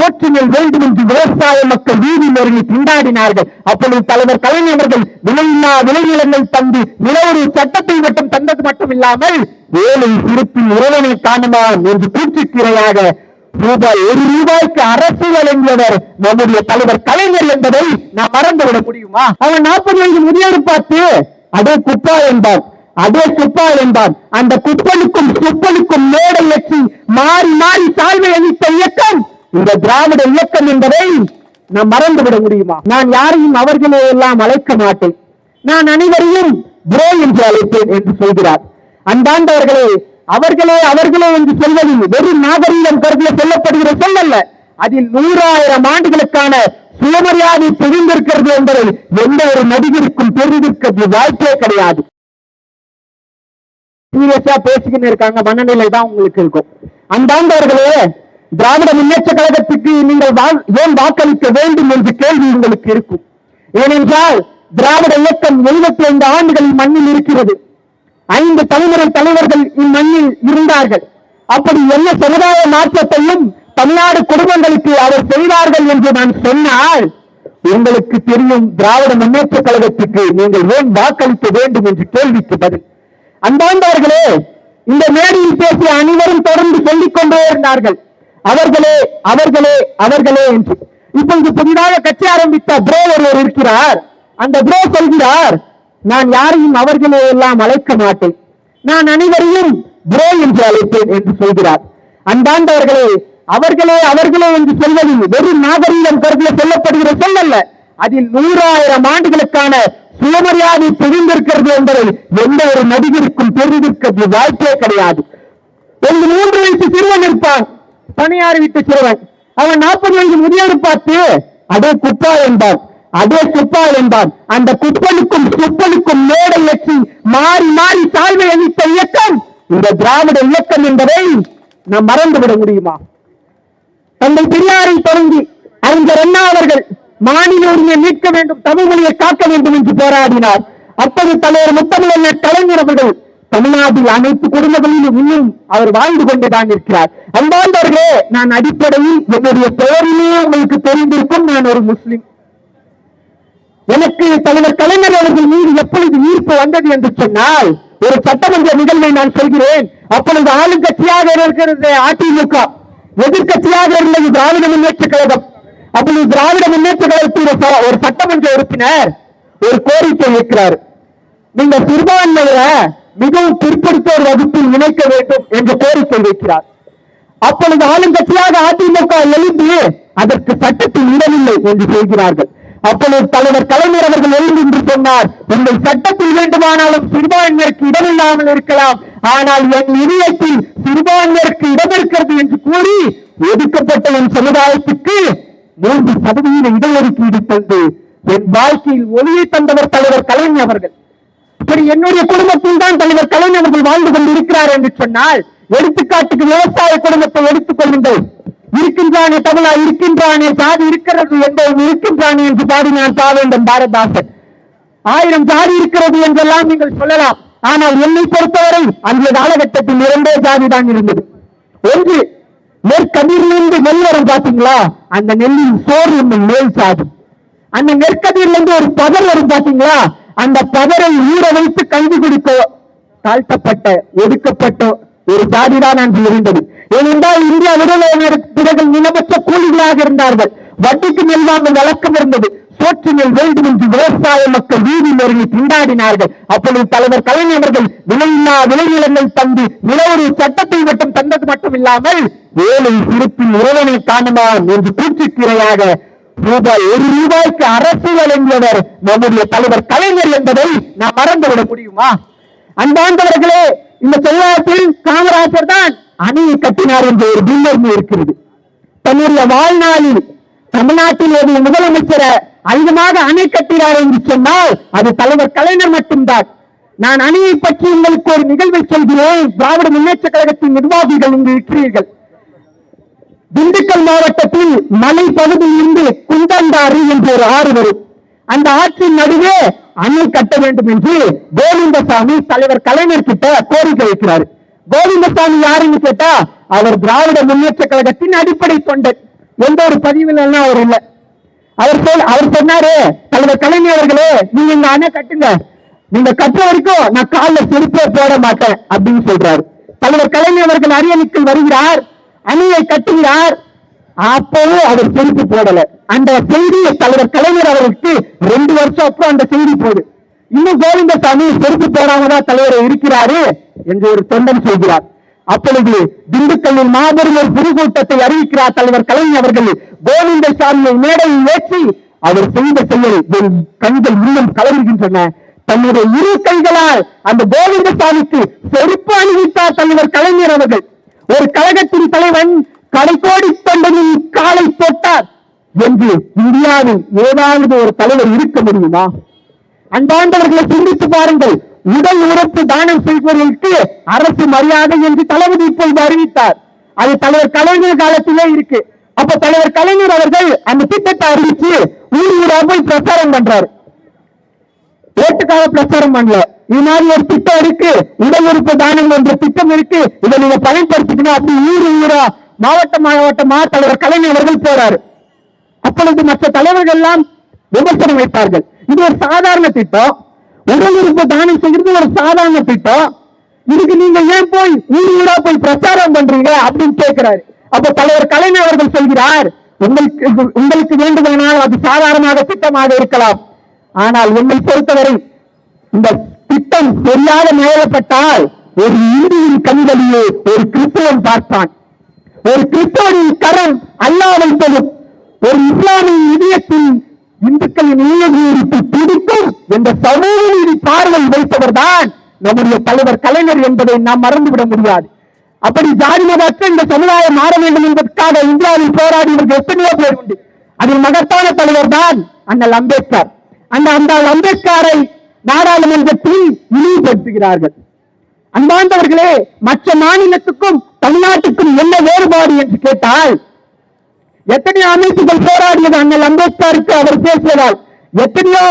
சோற்றுநெல் வேண்டும் என்று விவசாய மக்கள் வீதி இறங்கி திண்டாடினார்கள். அப்பொழுது தலைவர் கலைஞர்கள் விலையில்லா விளைநிலங்கள் தந்து நிலவரி சட்டத்தை மட்டும் தந்தது மட்டும் இல்லாமல் வேலை சிறுப்பின் உறவனை காணுமாம் என்று கூற்றுக்கிரையாக ரூபாய் ஒரு ரூபாய்க்கு அரசு வழங்கியவர் நம்முடைய தலைவர் கலைஞர் என்பதை நாம் மறந்துவிட முடியுமா? அவன் நாற்பது வயது முதியோர் பார்த்து அதே குப்பா என்பார் அதே குப்பா என்பார் அந்த குப்பனுக்கும் சுப்பனுக்கும் மேடை வச்சு மாறி மாறி தாழ்வை அளித்த இயக்கம் இந்த திராவிட இயக்கம் என்பதை நாம் மறந்துவிட முடியுமா? நான் யாரையும் அவர்களே எல்லாம் அழைக்க மாட்டேன். நான் அனைவரையும் புரோ என்று அழைப்பேன் என்று சொல்கிறார். அன்பாண்டவர்களே அவர்களே அவர்களே என்று சொல்வதில் வெறும் நாகரீகம் கருதிய சொல்லப்படுகிற சொல்லல்ல அதில் நூறாயிரம் ஆண்டுகளுக்கான சுயமரியாதை தெரிந்திருக்கிறது என்பதை எந்த ஒரு நடிகருக்கும் தெரிந்திருக்கிறது வாய்ப்பே கிடையாது. சீரியஸா பேசிக்கிட்டு இருக்காங்க மனநிலை தான் உங்களுக்கு இருக்கும். அன்பாண்டவர்களே திராவிட முன்னேற்ற கழகத்துக்கு நீங்கள் ஏன் வாக்களிக்க வேண்டும் என்ற கேள்வி உங்களுக்கு இருக்கும். ஏனென்றால் திராவிட இயக்கம் எழுபத்தி ஐந்து ஆண்டுகளில் மண்ணில் இருக்கிறது. ஐந்து தலைமுறை தலைவர்கள் இம்மண்ணில் இருந்தார்கள். அப்படி என்ன சமுதாய மாற்றத்தையும் தமிழ்நாடு குடும்பங்களுக்கு அவர் செய்தார்கள் என்று நான் சொன்னால் உங்களுக்கு தெரியும் திராவிட முன்னேற்ற கழகத்துக்கு நீங்கள் ஏன் வாக்களிக்க வேண்டும் என்று கேள்விக்கு பதில். அன்பாண்டவர்களே இந்த மேடையில் பேசிய அனைவரும் தொடர்ந்து சொல்லிக் கொண்டே இருந்தார்கள். அவர்களே அவர்களே அவர்களே என்று. இப்பொழுது புதிதாக கட்சி ஆரம்பித்த ப்ரோ ஒருவர் இருக்கிறார். அந்த ப்ரோ சொல்கிறார் நான் யாரையும் அவர்களே எல்லாம் அழைக்க மாட்டேன். நான் அனைவரையும் ப்ரோ என்று அழைப்பேன் என்று சொல்கிறார். அன்பாண்டவர்களே அவர்களே அவர்களே என்று சொல்வதில் வெறும் நாகரீகம் கருதிய சொல்லப்படுகிற சொல்லல்ல அதில் நூறாயிரம் ஆண்டுகளுக்கான சுயமரியாதை தெரிந்திருக்கிறது என்பதை எந்த ஒரு நடிகருக்கும் தெரிந்திருக்கிறது வாய்ப்பே கிடையாது. ஒரு மூன்று வயசு சிறுவன் இருப்பான். பணியாறு விட்டு சிறுவன். அவன் நாற்பது வயது முதியோடு பார்த்து அதே குப்பா என்பான் அதே குப்பா என்பான் அந்த குப்பனுக்கும் சுப்பனுக்கும் மேடை வச்சு மாறி மாறி தாழ்வை அளித்த இயக்கம். இந்த திராவிட இயக்கம் என்பதை நாம் மறந்துவிட முடியுமா? தந்தை பெரியாரை தொடங்கி அறிஞர் அண்ணா அவர்கள் மாநில உரிமையை மீட்க வேண்டும் தமிழ் மொழியை காக்க வேண்டும் என்று போராடினார். அப்போது தலைவர் முத்தமிழர் கலைஞர் அவர்கள் தமிழ்நாட்டில் அனைத்து குடும்பங்களிலும் இன்னும் அவர் வாழ்ந்து கொண்டுதான் இருக்கிறார். அன்பாண்டவர்களே நான் அடிப்படையில் என்னுடைய பெயரிலே உங்களுக்கு தெரிந்திருக்கும் நான் ஒரு முஸ்லிம். எனக்கு தலைவர் கலைஞர் அவர்கள் மீது எப்பொழுது ஈர்ப்பு வந்தது என்று சொன்னால் ஒரு சட்டமன்ற நிகழ்வை நான் சொல்கிறேன். அப்பொழுது ஆளுங்கட்சியாக இருக்கிறது அதிமுக. எதிர்கட்சியாக இருந்தது திராவிட முன்னேற்ற கழகம். அப்பொழுது திராவிட முன்னேற்ற கழகத்தில் ஒரு ஒரு சட்டமன்ற உறுப்பினர் ஒரு கோரிக்கை வைக்கிறார். நீங்க சிறுபான்மையில மிகவும் பிற்படுத்தோர் வகுப்பில் இணைக்க வேண்டும் என்று கோரிக்கை வைக்கிறார். அப்பொழுது ஆளுங்கட்சியாக அதிமுக எழுந்து அதற்கு சட்டத்தில் இடமில்லை என்று சொல்கிறார்கள். அப்பொழுது தலைவர் கலைஞர் அவர்கள் எழுந்து என்று சொன்னார் உங்கள் சட்டத்தில் வேண்டுமானாலும் சிறுபான்மையருக்கு இடமில்லாமல் இருக்கலாம். ஆனால் என் இதயத்தில் சிறுபான்மையருக்கு இடம் இருக்கிறது என்று கூறி ஒதுக்கப்பட்ட என் சமுதாயத்துக்கு மூன்று சதவீத இடஒதுக்கீடு தந்து என் வாழ்க்கையில் ஒளியை தந்தவர் தலைவர் கலைஞர் அவர்கள். இப்படி என்னுடைய குடும்பத்தில் தான் தலைவர் கலைஞர் அவர்கள் வாழ்ந்து கொண்டிருக்கிறார் என்று சொன்னால் எடுத்துக்காட்டுக்கு விவசாய குடும்பத்தை எடுத்துக் கொள்ளுங்கள் இருக்கின்றானே தமிழா இருக்கின்றானே சாதி இருக்கிறது என்பவன் இருக்கின்றானே என்று பாடினான் பாவேந்தன் பாரதாசன். ஆயிரம் ஜாதி இருக்கிறது என்றெல்லாம் நீங்கள் சொல்லலாம். ஆனால் என்னை பொறுத்தவரை அந்த காலகட்டத்தில் இரண்டே ஜாதி தான் இருந்தது. ஒன்று நெற்கதிரிலிருந்து நெல் வரும் பாத்தீங்களா அந்த நெல்லின் சோறு என்னும் மேல் சாதி. அந்த நெற்கதிரிலிருந்து ஒரு பதர் வரும் பாத்தீங்களா அந்த பதரை ஊற வைத்து கல்வி கொடுக்க தாழ்த்தப்பட்ட ஒடுக்கப்பட்ட ஒரு ஜாதிதான் அன்று இருந்தது. ஏனென்றால் இந்தியா விடுதலை பிறகு நிலமற்ற கூலிகளாக இருந்தார்கள். வட்டிக்கு நெல்வாங்க வழக்கம் இருந்தது. சோற்று நெல் வேண்டும் என்று விவசாய மக்கள் வீதி நெருங்கி திண்டாடினார்கள். அப்பொழுது தலைவர் கலைஞர்கள் விலையில்லா விளைநிலங்கள் தந்து நிலவொரு சட்டத்தை மட்டும் தந்தது மட்டும் இல்லாமல் வேலை சிறப்பின் உறவனை காணுமா? என்று கூற்றுக்கிரையாக ரூபாய் ஒரு ரூபாய்க்கு அரசு வழங்கியவர் நம்முடைய தலைவர் கலைஞர் என்பதை நாம் மறந்துவிட முடியுமா? அன்பாண்டவர்களே இந்த செல்வாக்கில் காமராஜர் தான் அணையை கட்டினார் என்ற ஒரு பின்னர்மை இருக்கிறது. தன்னுடைய வாழ்நாளில் தமிழ்நாட்டில் ஒரு முதலமைச்சரை அதிகமாக அணை கட்டினார் என்று சொன்னால் அது தலைவர் கலைஞர் மட்டும்தான். நான் அணியை பற்றி உங்களுக்கு ஒரு நிகழ்வை சொல்கிறேன். திராவிட முன்னேற்ற கழகத்தின் நிர்வாகிகள் இங்கு இருக்கிறீர்கள். திண்டுக்கல் மாவட்டத்தில் மலை பகுதியில் இருந்து குந்தந்தாறு என்ற ஒரு ஆறு வரும். அந்த ஆற்றின் நடுவே அணை கட்ட வேண்டும் என்று கோவிந்தசாமி தலைவர் கலைஞர் கிட்ட கோரிக்கை வைக்கிறார். கோவிந்தசாமி யாருன்னு கேட்டா அவர் திராவிட முன்னேற்ற கழகத்தின் அடிப்படை தொண்டர். எந்த ஒரு பதிவில் அவர் இல்லை. அவர் சொல் அவர் சொன்னாரு தலைவர் கலைஞர் அவர்களே நீங்க இந்த அணை கட்டுங்க. நீங்க கட்டுற வரைக்கும் நான் காலில் செருப்பே போட மாட்டேன் அப்படின்னு சொல்றாரு. தலைவர் கலைஞர் அவர்கள் அரியணைக்குள் வருகிறார். அணியை கட்டுகிறார் அப்பவும் அவர் செருப்பு போடல. அந்த செய்தி தலைவர் கலைஞர் அவர்களுக்கு ரெண்டு வருஷம் அப்புறம் அந்த செய்தி போகுது. இன்னும் கோவிந்தசாமி செருப்பு போடாம தான் தலைவர் இருக்கிறாரு என்று ஒரு தொண்டன் சொல்கிறார். அப்பொழுது திண்டுக்கல்லில் மாபெரும் ஒரு பொதுக்கூட்டத்தை அறிவிக்கிறார் தலைவர் கலைஞர் அவர்கள். கோவிந்தசாமியை மேடையில் ஏற்றி அவர் செய்த செயல் கண்கள் இன்னும் கலருகின்றன. தன்னுடைய இரு கைகளால் அந்த கோவிந்தசாமிக்கு செருப்பு அணிவித்தார் தலைவர் கலைஞர் அவர்கள். ஒரு கழகத்தின் தலைவன் கடைக்கோடி தொண்டனின் காலை போட்டார் என்று இந்தியாவில் ஏதாவது ஒரு தலைவர் இருக்க முடியுமா? அன்பாண்டவர்களை சிந்தித்து பாருங்கள். உடல் உறுப்பு தானம் செய்பவர்களுக்கு அரசு மரியாதை என்று தளபதி இப்பொழுது அறிவித்தார். அது தலைவர் கலைஞர் காலத்திலே இருக்கு. அப்ப தலைவர் கலைஞர் அவர்கள் அந்த திட்டத்தை அறிவித்து ஊர் ஊரா போய் பிரச்சாரம் பண்றாரு. ஓட்டுக்காக பிரச்சாரம் பண்ணல. இது மாதிரி ஒரு திட்டம் இருக்கு. உடல் தானம் என்ற திட்டம் இருக்கு. இதை நீங்க பயன்படுத்திக்கணும். அப்படி ஊர் ஊரா மாவட்ட மாவட்டமா தலைவர் கலைஞர் அவர்கள் போறாரு. அப்பொழுது மற்ற தலைவர்கள் எல்லாம் விமர்சனம் வைப்பார்கள் இது ஒரு சாதாரண திட்டம். உடல் உறுப்பு தானம் செய்கிறது ஒரு சாதாரண திட்டம். இதுக்கு நீங்க ஏன் போய் ஊர் ஊரா போய் பிரச்சாரம் பண்றீங்க அப்படின்னு கேட்கிறாரு அப்ப தலைவர் கலைஞர் அவர்கள் சொல்கிறார் உங்களுக்கு உங்களுக்கு வேண்டுமானால் அது சாதாரணமாக திட்டமாக இருக்கலாம். ஆனால் என்னை பொறுத்தவரை இந்த திட்டம் தெரியாத மேலப்பட்டால் ஒரு இந்தியின் கண்களிலே ஒரு கிறிஸ்தவன் பார்ப்பான். ஒரு கிறிஸ்தவனின் கரம் அல்லாஹ் வைத்ததும் ஒரு இஸ்லாமின் இதயத்தில் இந்துக்களின் நீதி பிடிக்கும் என்ற சமூக நீதி பார்வை வைத்தவர் தான் நம்முடைய தலைவர் கலைஞர் என்பதை நாம் மறந்துவிட முடியாது. அப்படி ஜாதி மதற்ற இந்த சமுதாயம் மாற வேண்டும் என்பதற்காக இந்தியாவில் போராடியவர்கள் எத்தனையோ பேர் உண்டு. அதில் மகத்தான தலைவர் தான் அண்ணல் அம்பேத்கர். அந்த அந்த அம்பேத்கரை நாடாளுமன்றத்தில் இழிவுபடுத்துகிறார்கள். அன்பார்ந்தவர்களே மற்ற மாநிலத்துக்கும் தமிழ்நாட்டுக்கும் என்ன வேறுபாடு என்று கேட்டால் எத்தனையோ அமைப்புகள் போராடியது அண்ணல் அம்பேத்கருக்கு அவர் பேசியதால் எத்தனையோ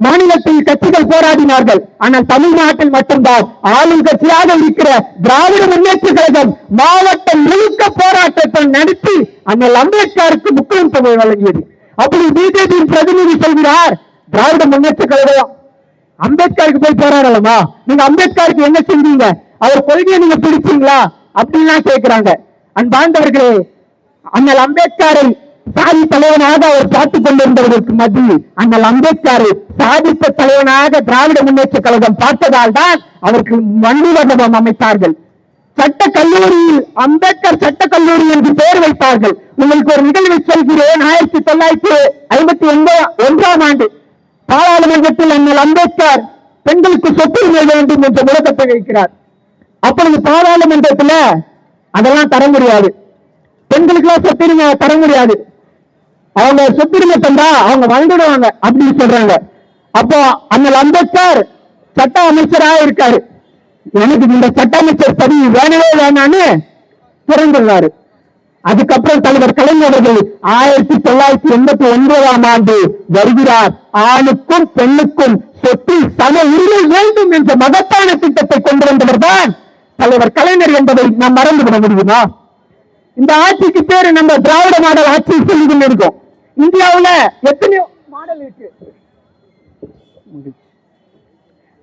மாநிலத்தில் கட்சிகள் போராடினார்கள். ஆனால் தமிழ்நாட்டில் மட்டும்தான் ஆளும் கட்சியாக இருக்கிற திராவிட முன்னேற்ற கழகம் மாவட்டம் முழுக்க போராட்டத்தை நடத்தி அண்ணல் அம்பேத்கருக்கு முக்கியத்துவம் வழங்கியது. அப்படி பிஜேபியின் பிரதிநிதி சொல்கிறார் திராவிட முன்னேற்ற கழகம். அம்பேத்கருக்கு போய் போராடலாமா? நீங்க அம்பேத்கருக்கு என்ன செஞ்சீங்க? அவர் கொள்கையை நீங்க பிடிச்சீங்களா? அப்படின்லாம் கேட்கிறாங்க அன்பாண்டவர்களே அண்ணல் அம்பேத்கரை சாதி தலைவனாக அவர் பார்த்துக் கொண்டிருந்தவர்களுக்கு மத்தியில் அண்ணல் அம்பேத்கரை சாதித்த தலைவனாக திராவிட முன்னேற்ற கழகம் பார்த்ததால் தான் அவருக்கு மண்ணு அமைத்தார்கள். சட்ட கல்லூரியில் அம்பேத்கர் சட்ட கல்லூரி என்று பெயர் வைத்தார்கள். உங்களுக்கு ஒரு நிகழ்வை சொல்கிறேன். ஆயிரத்தி தொள்ளாயிரத்தி ஐம்பத்தி ஒன்றாம் ஆண்டு பாராளுமன்றத்தில் அண்ணல் அம்பேத்கர் பெண்களுக்கு சொத்துரிமை வேண்டும் என்று முழக்கத்தை வைக்கிறார். அப்பொழுது பாராளுமன்றத்தில் அதெல்லாம் தர முடியாது. பெண்களுக்கு சொத்துரிமை தர முடியாது. அவங்க சொத்துரிமை தந்தா அவங்க வந்துடுவாங்க அப்படின்னு சொல்றாங்க. அப்போ அண்ணல் அம்பேத்கர் சட்ட அமைச்சராக இருக்காரு. எனக்கு இந்த சட்ட அமைச்சர் பதவி வேணவே வேணான்னு திறந்துடுறாரு அதுக்கப்புறம் தலைவர் கலைஞர்கள் ஆயிரத்தி தொள்ளாயிரத்தி எண்பத்தி ஒன்பதாம் ஆண்டு வருகிறார். ஆணுக்கும் பெண்ணுக்கும் சொத்தில் சம உரிமை வேண்டும் என்ற மகத்தான திட்டத்தை கொண்டு வந்தவர் தான் தலைவர் கலைஞர் என்பதை நாம் மறந்துவிட முடியுமா? இந்த ஆட்சிக்கு பேரு நம்ம திராவிட மாடல் ஆட்சி சொல்லி கொண்டிருக்கோம் இந்தியாவுல எத்தனையோ மாடல் இருக்கு.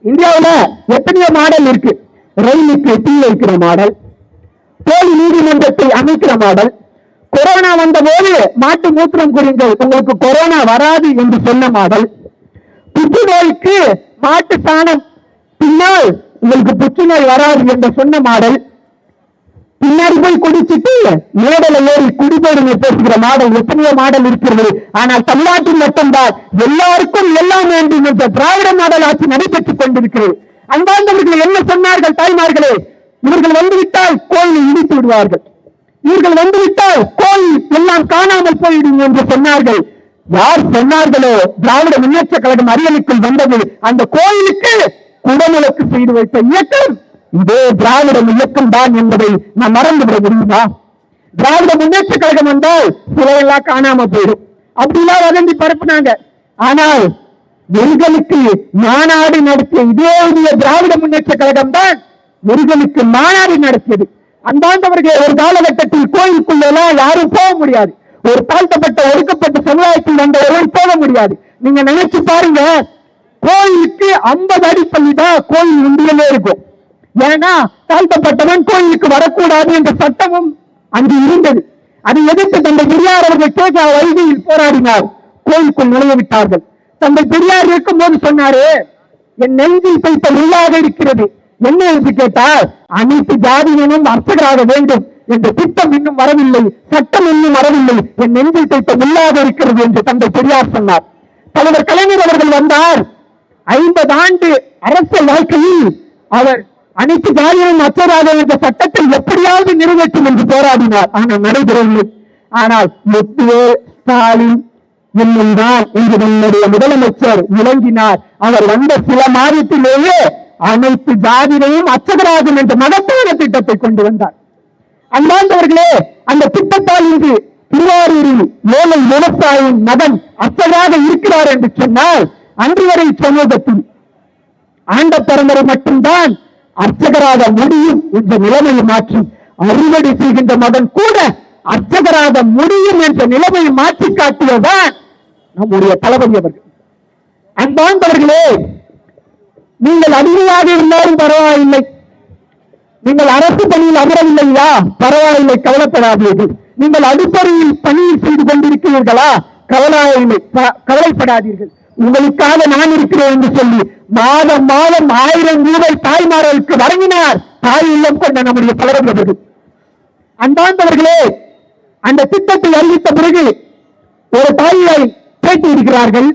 இந்தியாவுல எத்தனையோ மாடல் இருக்கு. ரயிலுக்கு டீ வைக்கிற மாடல் போலி நீதிமன்றத்தை அமைக்கிற மாடல். கொரோனா வந்த போது மாட்டு மூத்திரம் குடிங்கள் உங்களுக்கு கொரோனா வராது என்று சொன்ன மாடல். புற்றுநோய்க்கு மாட்டு சாணம் பின்னால் உங்களுக்கு புற்றுநோய் வராது என்று சொன்ன மாடல். பின்னாடி போய் குடிச்சிட்டு மேடல ஏறி குடிபெருமை பேசுகிற மாடல். எத்தனையோ மாடல் இருக்கிறது. ஆனால் தமிழ்நாட்டில் மட்டும்தான் எல்லாருக்கும் எல்லாம் வேண்டும் என்ற திராவிட மாடல் ஆட்சி நடைபெற்றுக் கொண்டிருக்கிறது. அன்பார்ந்தவர்கள் என்ன சொன்னார்கள் தாய்மார்களே? இவர்கள் வந்துவிட்டால் கோயிலை இடித்து விடுவார்கள். இவர்கள் வந்துவிட்டால் கோயில் எல்லாம் காணாமல் போயிடும் என்று சொன்னார்கள். யார் சொன்னார்களோ திராவிட முன்னேற்ற கழகம் அரியலுக்குள் வந்தது அந்த கோயிலுக்கு குடமுழக்கு செய்து வைத்த இயக்கம். இதே திராவிட இயக்கம் தான் என்பதை நாம் மறந்துவிட முடியுமா? திராவிட முன்னேற்ற கழகம் வந்தால் சிலையெல்லாம் காணாம போயிடும். அப்படிலாம் வதந்தி பரப்புனாங்க. ஆனால் எங்களுக்கு மாநாடு நடத்திய இதே திராவிட முன்னேற்ற கழகம் தான் முருகனுக்கு மாநாடு நடத்தியது. அன்பாண்டவர்களே ஒரு காலகட்டத்தில் கோயிலுக்குள்ள எல்லாம் யாரும் போக முடியாது. ஒரு தாழ்த்தப்பட்ட ஒடுக்கப்பட்ட சமுதாயத்தில் வந்த ஒருவர் போக முடியாது. நீங்க நினைச்சு பாருங்க கோயிலுக்கு ஐம்பது அடிப்பள்ளி தான் கோயில் உண்டியலே இருக்கும். ஏன்னா தாழ்த்தப்பட்டவன் கோயிலுக்கு வரக்கூடாது என்ற சட்டமும் அங்கு இருந்தது. அதை எதிர்த்து தந்தை பெரியார் அவர்கள் கேட்க வைகையில் போராடினார். கோயிலுக்குள் நுழைய விட்டார்கள். தந்தை பெரியார் இருக்கும் போது சொன்னாரு என் நெஞ்சில் பைத்த உள்ளாக இருக்கிறது. என்ன என்று கேட்டால் அனைத்து ஜாதியினும் அர்ச்சகராக வேண்டும் என்ற திட்டம் இன்னும் வரவில்லை சட்டம் இன்னும் வரவில்லை. என் நெஞ்சில் திட்டம் இல்லாத இருக்கிறது என்று தந்தை பெரியார் சொன்னார். தலைவர் கலைஞர் அவர்கள் வந்தார். ஐம்பது ஆண்டு அரசியல் வாழ்க்கையில் அவர் அனைத்து ஜாதியினும் அச்சராக என்ற சட்டத்தை எப்படியாவது நிறைவேற்றும் என்று போராடினார். ஆனால் நடைபெறவில்லை. ஆனால் முத்துவே ஸ்டாலின் என்னும்தான் என்று நம்முடைய முதலமைச்சர் விளங்கினார். அவர் வந்த சில மாதத்திலேயே அனைத்து ஜாதியையும் அச்சகராகும் என்ற மகத்தான திட்டத்தை கொண்டு வந்தார். அன்பார்ந்தவர்களே அந்த திட்டத்தால் இன்று திருவாரூரில் ஏழை விவசாயியின் மகன் அச்சகராக இருக்கிறார் என்று சொன்னால் அன்று வரை சமூகத்தில் ஆண்ட பரம்பரை மட்டும்தான் அர்ச்சகராக முடியும் என்ற நிலைமையை மாற்றி அறுவடை செய்கின்ற மகன் கூட அர்ச்சகராக முடியும் என்ற நிலைமையை மாற்றி காட்டியதான் நம்முடைய தளபதி அவர்கள். அன்பாண்டவர்களே நீங்கள் அடிமையாக இருந்தாலும் பரவாயில்லை. நீங்கள் அரசு பணியில் அமரவில்லையா பரவாயில்லை கவலைப்படாதீர்கள். நீங்கள் அடுப்பறையில் பணியில் செய்து கொண்டிருக்கிறீர்களா? கவலாயில்லை கவலைப்படாதீர்கள். உங்களுக்காக நான் இருக்கிறேன் என்று சொல்லி மாதம் மாதம் ஆயிரம் ரூபாய் தாய்மார்களுக்கு வழங்கினார் தாய் இல்லம் கொண்ட நம்முடைய தலைவர்கள் அன்பாந்தவர்களே அந்த திட்டத்தை அறிவித்த பிறகு ஒரு தாயை பேட்டி இருக்கிறார்கள்.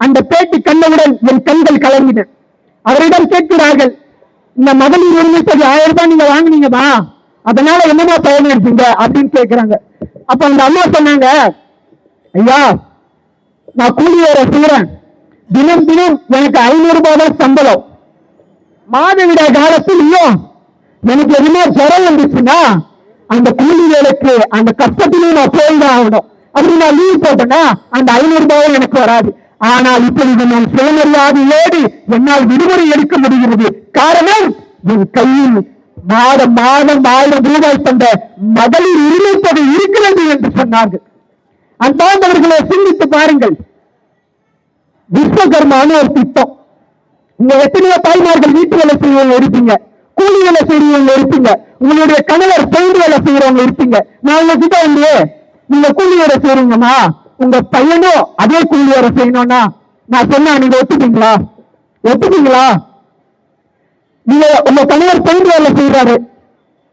அந்த பேட்டி கண்டவுடன் என் கண்கள் கலங்கின. அவரிடம் கேட்கிறார்கள் இந்த மகளிர் உரிமை தொகை ஆயிரம் ரூபாய் நீங்க வாங்குனீங்கம்மா அதனால என்னமா பயன் எடுப்பீங்க? அப்படின்னு கேட்கிறாங்க. அப்ப அந்த அம்மா சொன்னாங்க ஐயா நான் கூலி வேலை செய்யறேன் தினம் தினம் எனக்கு ஐநூறு ரூபாய் தான் சம்பளம். மாதவிட காலத்திலையும் எனக்கு எதுவுமே ஜுரம் வந்துச்சுன்னா அந்த கூலி வேலைக்கு அந்த கஷ்டத்திலையும் நான் போய்தான் ஆகணும். அப்படி நான் லீவ் போட்டேன்னா அந்த ஐநூறு ரூபாயும் எனக்கு வராது. ஆனால் இப்பொழுது நான் சுயமரியாதையோடு என்னால் விடுமுறை எடுக்க முடிகிறது. காரணம் என் கையில் மாதம் மாதம் ஆயிரம் ரூபாய் தந்த மகளிர் உரிமை தொகை இருக்கிறது என்று சொன்னார்கள். அன்பாந்தவர்களை சிந்தித்து பாருங்கள். விஸ்வகர்மான்னு ஒரு திட்டம். உங்க எத்தனையோ தாய்மார்கள் வீட்டு வேலை செய்வங்க இருப்பீங்க கூலி வேலை செய்யறவங்க இருப்பீங்க உங்களுடைய கணவர் பெயிண்ட் வேலை செய்யறவங்க இருப்பீங்க. நான் உங்ககிட்ட இல்லையே நீங்க கூலி வேலை செய்றீங்கம்மா. உங்க பையனும் அதே கூலி வேலை செய்யணும்னா நான் சொன்னா நீங்க ஒத்துப்பீங்களா? ஒத்துப்பீங்களா? நீங்க உங்க கணவர் பெயிண்ட் வேலை செய்யறாரு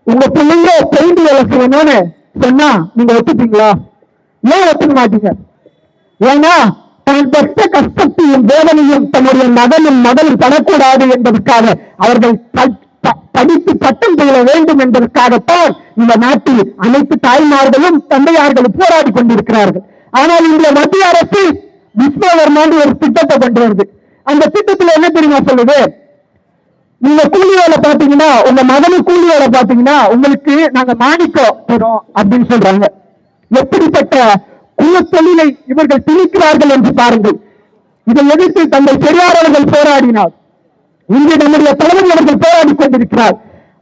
உங்க பிள்ளைங்க பெயிண்ட் வேலை செய்யணும்னு சொன்னா நீங்க ஒத்துப்பீங்களா? ஏன் ஒத்துக்க மாட்டீங்க? ஏன்னா தன் பெற்ற கஷ்டத்தையும் வேதனையும் தன்னுடைய மகனும் மகளும் படக்கூடாது என்பதற்காக அவர்கள் படித்து பட்டம் பெற வேண்டும் என்பதற்காகத்தான் இந்த நாட்டில் அனைத்து தாய்மார்களும் தந்தையார்களும் போராடி கொண்டிருக்கிறார்கள். ஆனால் இந்த மத்திய அரசு விஸ்வகர்மான்னு ஒரு திட்டத்தை கொண்டு வருது. அந்த திட்டத்துல என்ன தெரியுமா சொல்லுது? நீங்க கூலி வேலை பாத்தீங்கன்னா உங்க மகனு கூலி வேலை பாத்தீங்கன்னா உங்களுக்கு நாங்க மாணிக்கம் தரோம் அப்படின்னு சொல்றாங்க. எப்படிப்பட்ட குலத்தொழிலை இவர்கள் திணிக்கிறார்கள் என்று பாருங்கள். இதை எதிர்த்து தந்தை பெரியார் அவர்கள் போராடினார். இன்று நம்முடைய தலைவர் அவர்கள் போராடி கொண்டிருக்கிறார்.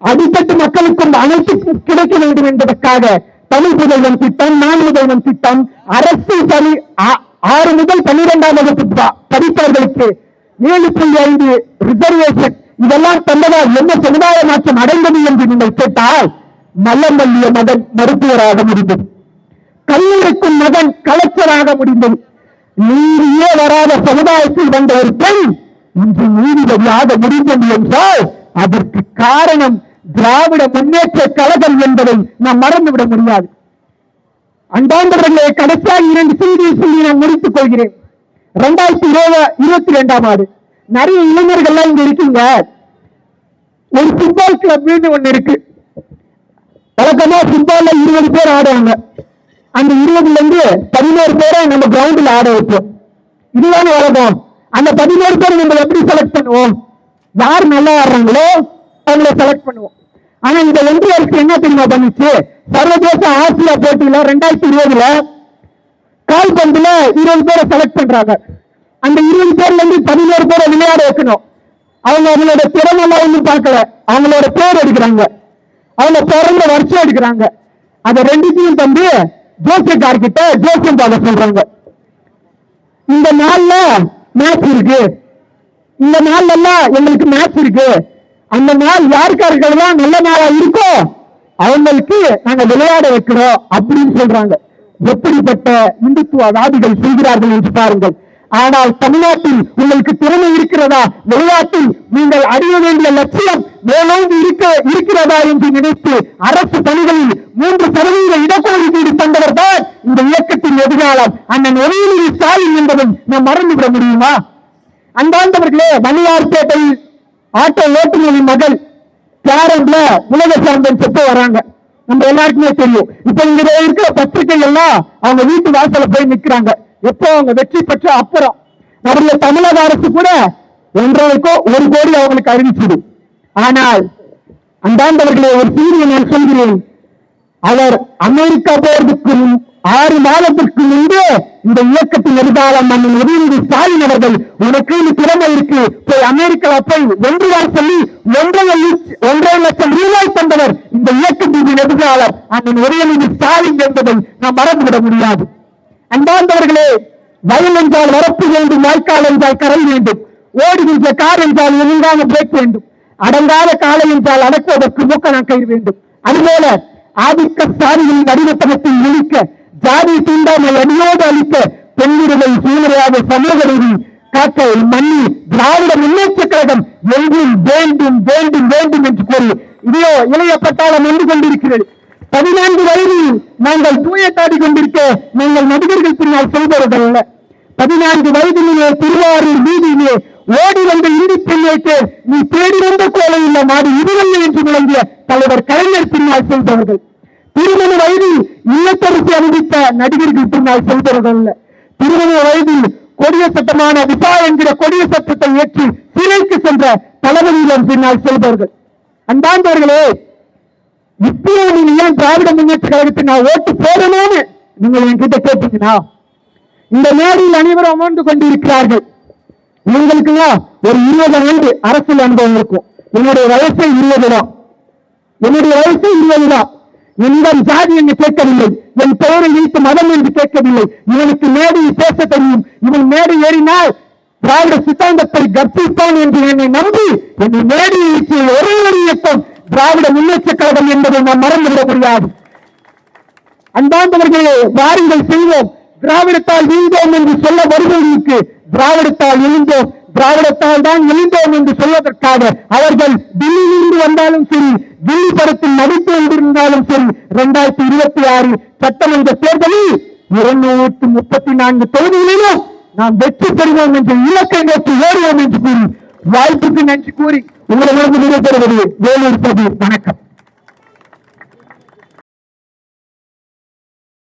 அடித்தட்டு மக்களுக்கும் அனைத்து கிடைக்க வேண்டும் என்பதற்காக தமிழ் புதல்வன் திட்டம் நான் முதல்வன் திட்டம் அரசு சரி ஆ- ஆறு முதல் பன்னிரெண்டாம் வகுப்பு படிப்பவர்களுக்கு ஏழு புள்ளி ஐந்து ரிசர்வேஷன் இதெல்லாம் தந்ததால் என்ன சமுதாய மாற்றம் அடைந்தது என்று நீங்கள் கேட்டால் மல்லமல்லிய மகன் மருத்துவராக முடிந்தது. கல்லூரிக்கும் மகன் கலெக்டராக முடிந்தது. நீதியே வராத சமுதாயத்தில் வந்த ஒரு பெண் இன்று நீதிபதியாக முடிந்தது என்றால் அதற்கு காரணம் திராவிட முன்னேற்ற கழகம் என்பதை நாம் மறந்துவிட முடியாது. அன்பாண்டவர்களே கடைசியாக இரண்டு செய்தியை சொல்லி நான் முடித்துக் கொள்கிறேன். இரண்டாயிரத்தி இருபது இருபத்தி இரண்டாம் ஆண்டு. நிறைய இளைஞர்கள்லாம் இங்க இருக்கீங்க. ஒரு ஃபுட்பால் கிளப்னு ஒண்ணு இருக்கு. வழக்கமா ஃபுட்பால்ல இருபது பேர் ஆடுவாங்க. அந்த இருபதுல இருந்து பதினோரு பேரை நம்ம கிரவுண்டில் ஆட வைப்போம். இதுதான் வழக்கம். அந்த பதினோரு பேர் நம்ம எப்படி செலக்ட் பண்ணுவோம்? யார் நல்லா ஆடுறாங்களோ அவங்கள செலக்ட் பண்ணுவோம். ஆனா இந்த ஒன்றிய அரசு என்ன தெரியுமா பண்ணுச்சு? சர்வதேச ஆசியா போட்டியில ரெண்டாயிரத்தி இருபதுல கால்பந்துல இருபது பேரை செலக்ட் பண்றாங்க. அந்த இருபது பேர்ல இருந்து பதினோரு பேரை விளையாட வைக்கணும். அவங்க அவங்களோட திறமெல்லாம் ஒன்றும் பார்க்கல. அவங்களோட பேர் எடுக்கிறாங்க. அவங்க பிறந்த வருஷம் எடுக்கிறாங்க. அதை ரெண்டுத்தையும் தம்பி ஜோசியக்கார் கிட்ட ஜோசியம் பார்க்க சொல்றாங்க. இந்த நாள்ல மேட்ச் இருக்கு. இந்த நாள்ல எல்லாம் எங்களுக்கு மேட்ச் இருக்கு. அந்த நாள் யாருக்காருக்கெல்லாம் நல்ல நாளா இருக்கோ அவங்களுக்கு நாங்க விளையாட வைக்கிறோம் அப்படின்னு சொல்றாங்க. எப்படிப்பட்ட இந்துத்துவவாதிகள் செய்கிறார்கள் என்று பாருங்கள். ஆனால் தமிழ்நாட்டில் உங்களுக்கு திறமை இருக்கிறதா? விளையாட்டில் நீங்கள் அடைய வேண்டிய லட்சியம் மேலோங்கி இருக்க இருக்கிறதா என்று நினைத்து அரசு பணிகளில் மூன்று சதவீத இடஒதுக்கீடு தந்தவர் தான் இந்த இயக்கத்தின் எதிர்காலம். அண்ணன் உதயநிதி ஸ்டாலின் என்பதை நாம் மறந்துவிட முடியுமா? அன்பார்ந்தவர்களே மணியார்பேட்டை ஆட்டோ ஓட்டுநரின் மகள் கேரம்ல உலக சாம்பியன்ஷிப் வராங்க. நம்ம எல்லாருக்குமே தெரியும். இப்ப இங்க இருக்கிற பத்திரிகை எல்லாம் அவங்க வீட்டு வாசல போய் நிக்கிறாங்க. எப்போ அவங்க வெற்றி பெற்ற அப்புறம். நம்முடைய தமிழக அரசு கூட ஒன்றரைக்கோ ஒரு கோடி அவங்களுக்கு அறிவிச்சிடும் ஆனால் அன்பாண்டவர்களே ஒரு செய்தியை நான் சொல்கிறேன். அவர் அமெரிக்கா போவதற்கு முன் ஆறு மாதத்திற்கு முன்பே இந்த இயக்கத்தின் எதிர்காலம் மன்னன் உதயநிதி ஸ்டாலின் அவர்கள் உனக்கு இந்த திறமை இருக்கு. போய் அமெரிக்கா போய் ஒன்றுவார் சொல்லி ஒன்றரை ஒன்றரை லட்சம் ரூபாய் தந்தவர் இந்த இயக்கத்தின் எதிர்காலம் அண்ணன் உதயநிதி ஸ்டாலின் என்பதை நாம் மறந்துவிட முடியாது. அன்பார்ந்தவர்களே வயல் என்றால் வரப்பு வேண்டும் வாய்க்கால் என்றால் கரை வேண்டும். ஓடுகின்ற கார் என்றால் ஒழுங்கான பிரேக் வேண்டும். அடங்காத காலை என்றால் அடக்குவதற்கு நான் கயிறு வேண்டும். அதுபோல ஆதிக்க சாதிகளின் அடிமத்தனத்தை ஒழிக்க ஜாதி தீண்டாமை அடியோடு அளிக்க பெண்ணுரிமை சூழ்நிலையாக சமூக நீதி காக்க மண்ணி திராவிட முன்னேற்ற கழகம் எங்கும் வேண்டும் வேண்டும் வேண்டும் என்று கூறி இதோ இளைய பட்டாளம் வந்து கொண்டிருக்கிறது. பதினான்கு வயதில் நாங்கள் தூய தாடி கொண்டிருக்க நாங்கள் நடிகர்கள் பின்னால் செல்பவர்கள் அல்ல. பதினான்கு வயதிலே திருவாரூர் வீதியிலே ஓடி வந்த இந்தி பெண்ணுக்கு நீ தேடி வந்த கோலை இல்ல மாடு இதுவல்ல என்று விளங்கிய தலைவர் கலைஞர் பின்னால் செல்பவர்கள். திருமண வயதில் இல்லத்தரசி அறிவித்த நடிகர்கள் பின்னால் செல்பவர்கள் அல்ல. திருமண வயதில் கொடிய சட்டமான விசா என்கிற கொடிய சட்டத்தை ஏற்றி சிறைக்கு சென்ற தளபதியிடம் பின்னால் செல்பவர்கள். அன்பாந்தவர்களே இப்பயே நீங்க ஏன் திராவிட முன்னேற்ற கழகத்தை நான் ஓட்டு போடணும்னு நீங்கள் என்கிட்ட கேட்டீங்கன்னா இந்த மேடையில் அனைவரும் அமர்ந்து கொண்டிருக்கிறார்கள். உங்களுக்கு ஒரு இருபது ஆண்டு அரசியல் அனுபவம் இருக்கும். என்னுடைய வயசை இருபது தான். என்னுடைய வயசு இருபதுதான் தான் ஜாதி என்று கேட்கவில்லை. என் பெயரை வைத்து மதம் என்று கேட்கவில்லை. இவனுக்கு மேடையில் பேச தெரியும். இவன் மேடை ஏறினால் திராவிட சித்தாந்தத்தை கற்பிப்பான் என்று என்னை நம்பி என்னை மேடையில் ஏற்றிய ஒரே ஒரு இயக்கம் திராவிட முன்னேற்ற கழகம் என்பதை நாம் மறந்துவிடக் முடியாது. அன்பாந்தவர்களே வாருங்கள் செய்வோம். திராவிடத்தால் வீழ்ந்தோம் என்று சொல்ல வருபவர்களுக்கு திராவிடத்தால் எழுந்தோம். திராவிடத்தால் தான் எழுந்தோம் என்று சொல்வதற்காக அவர்கள் டெல்லியிலிருந்து வந்தாலும் சரி தில்லி படத்தில் நடித்து கொண்டிருந்தாலும் சரி இரண்டாயிரத்தி இருபத்தி ஆறு சட்டமன்ற தேர்தலில் இருநூற்று முப்பத்தி நான்கு தொகுதிகளிலும் நாம் வெற்றி பெறுவோம் என்று இலக்கை நோக்கி ஓடுவோம் என்று கூறி வாய்ப்புக்கு நன்றி கூறி உங்களிடமிருந்து விடைபெறுவது வேலூர் பதி வணக்கம்.